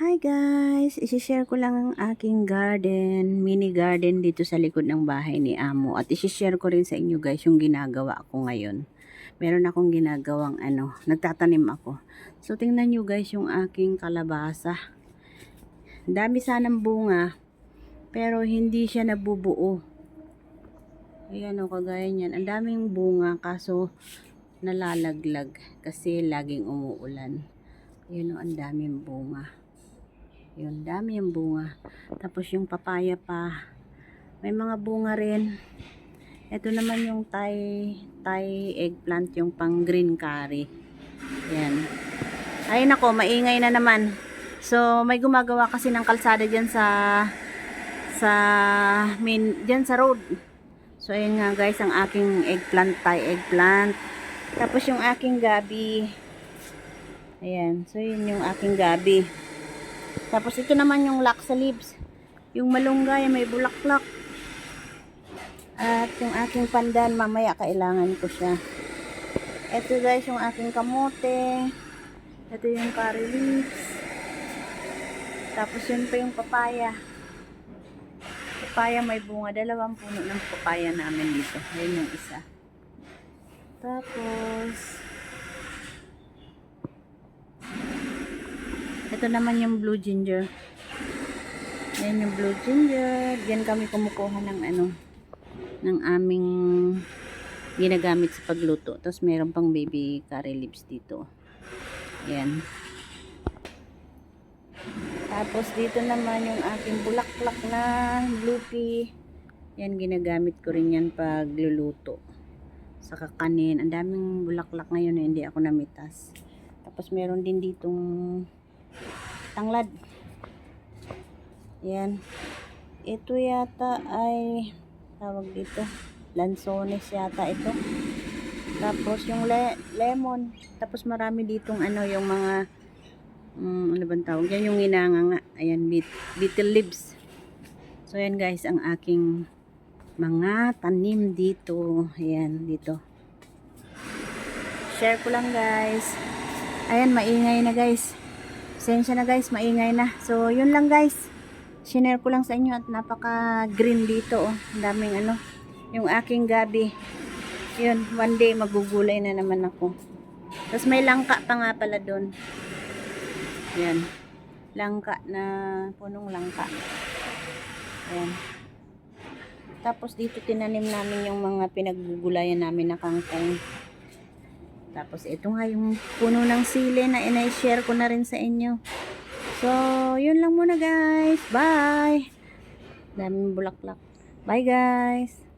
Hi guys! Isishare ko lang ang aking garden, mini garden dito sa likod ng bahay ni Amo. At isishare ko rin sa inyo guys yung ginagawa ko ngayon. Meron akong ginagawang ano, nagtatanim ako. So tingnan nyo guys yung aking kalabasa. Dami sanang bunga, pero hindi siya nabubuo. Ayan o, kagaya niyan. Ang daming bunga, kaso nalalaglag kasi laging umuulan. Ayan o, ang daming bunga. Yun, dami yung bunga. Tapos yung papaya pa. May mga bunga rin. Ito naman yung Thai, Thai eggplant, yung pang green curry. Yan. Ay nako, maingay na naman. So, may gumagawa kasi ng kalsada dyan sa sa main, dyan sa road. So, ayun nga guys, ang aking eggplant, Thai eggplant. Tapos yung aking gabi. Ayan. So, yun yung aking gabi. Tapos ito naman yung laksa leaves. Yung malunggay may bulaklak. At yung aking pandan, mamaya kailangan ko siya. Ito guys, yung aking kamote. Ito yung curry leaves. Tapos yun pa yung papaya. Papaya may bunga. Dalawang puno ng papaya namin dito. Ayun yung isa. Tapos, Ito naman yung blue ginger. Yan yung blue ginger. Diyan kami kumukuha ng ano, ng aming ginagamit sa pagluto. Tapos meron pang baby curry leaves dito. Yan. Tapos dito naman yung aking bulaklak na blue pea. Yan ginagamit ko rin yan pag luluto. Sa kakanin. Ang daming bulaklak ngayon na hindi ako namitas. Tapos meron din ditong tanglad. Yan. Ito yata ay tawag dito. Lansones yata ito. Tapos yung le lemon. Tapos marami ditong ano yung mga um, ano bang tawag yan? Yung inanganga. Ayan, bit beetle leaves. So yan guys, ang aking mga tanim dito. Ayan, dito. Share ko lang guys. Ayan, maingay na guys. Sensya na guys, maingay na. So, yun lang guys. Sinare ko lang sa inyo at napaka green dito. Oh. Daming ano. Yung aking gabi. Yun, one day magugulay na naman ako. Tapos may langka pa nga pala doon. Yan. Langka na punong langka. Ayan. Tapos dito tinanim namin yung mga pinaggugulayan namin na kangkong. Tapos ito nga yung puno ng sili na inay-share ko na rin sa inyo. So, yun lang muna guys. Bye! Daming bulaklak. Bye guys!